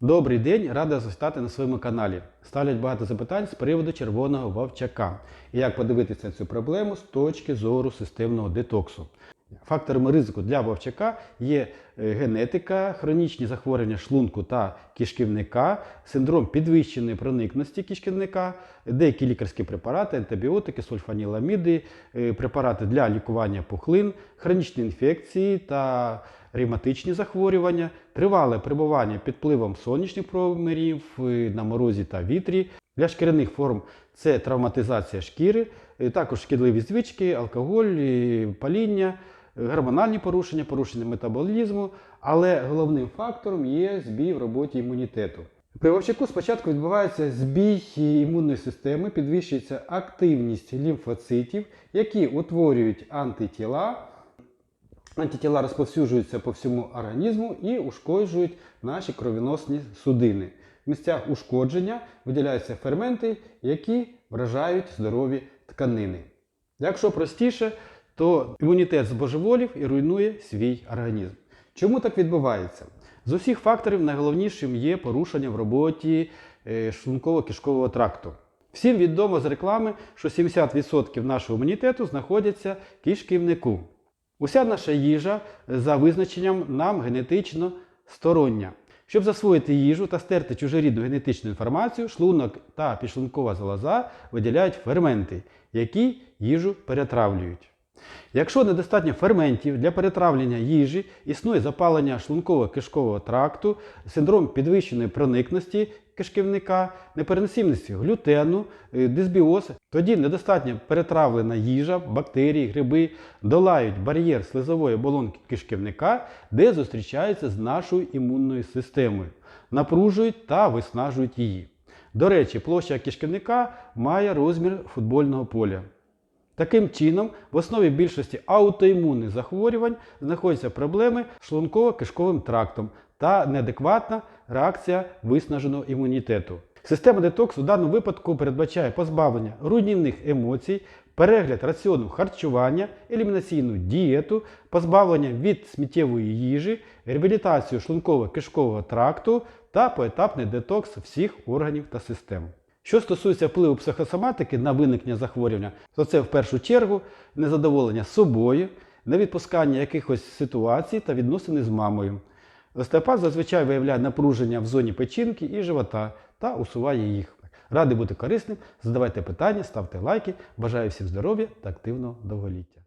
Добрий день, рада вас на своєму каналі. Ставлять багато запитань з приводу червоного вовчака і як подивитися цю проблему з точки зору системного детоксу. Факторами ризику для вовчака є генетика, хронічні захворювання шлунку та кишківника, синдром підвищеної проникності кишківника, деякі лікарські препарати, антибіотики, сульфаніламіди, е, препарати для лікування пухлин, хронічні інфекції та ревматичні захворювання, тривале перебування під впливом сонячних промірів е, на морозі та вітрі. Для шкіряних форм це травматизація шкіри, е, також шкідливі звички, алкоголь, е, паління, е, гормональні порушення, порушення метаболізму, але головним фактором є збій в роботі імунітету. При вовчаку спочатку відбувається збій імунної системи, підвищується активність лімфоцитів, які утворюють антитіла. Антитіла розповсюджуються по всьому організму і ушкоджують наші кровіносні судини. В місцях ушкодження виділяються ферменти, які вражають здорові тканини. Якщо простіше, то імунітет збожеволів і руйнує свій організм. Чому так відбувається? З усіх факторів найголовнішим є порушення в роботі е, шлунково-кишкового тракту. Всім відомо з реклами, що 70% нашого імунітету знаходяться в кишківнику. Уся наша їжа е, за визначенням нам генетично стороння. Щоб засвоїти їжу та стерти чужорідну генетичну інформацію, шлунок та підшлункова залоза виділяють ферменти, які їжу перетравлюють. Якщо недостатньо ферментів для перетравлення їжі, існує запалення шлунково-кишкового тракту, синдром підвищеної проникності кишківника, непереносимість глютену, е, дисбіоз, тоді недостатньо перетравлена їжа, бактерії, гриби долають бар'єр слизової оболонки кишківника, де зустрічаються з нашою імунною системою, напружують та виснажують її. До речі, площа кишківника має розмір футбольного поля. Таким чином, в основі більшості аутоімунних захворювань знаходяться проблеми з шлунково-кишковим трактом та неадекватна реакція виснаженого імунітету. Система детоксу в даному випадку передбачає позбавлення руйнівних емоцій, перегляд раціону харчування, елімінаційну дієту, позбавлення від сміттєвої їжі, реабілітацію шлунково-кишкового тракту та поетапний детокс всіх органів та систем. Що стосується впливу психосоматики на виникнення захворювання, то це в першу чергу незадоволення собою, невідпускання якихось ситуацій та відносини з мамою. Остеопат зазвичай виявляє напруження в зоні печінки і живота та усуває їх. Радий бути корисним. Задавайте питання, ставте лайки. Бажаю всім здоров'я та активного довголіття.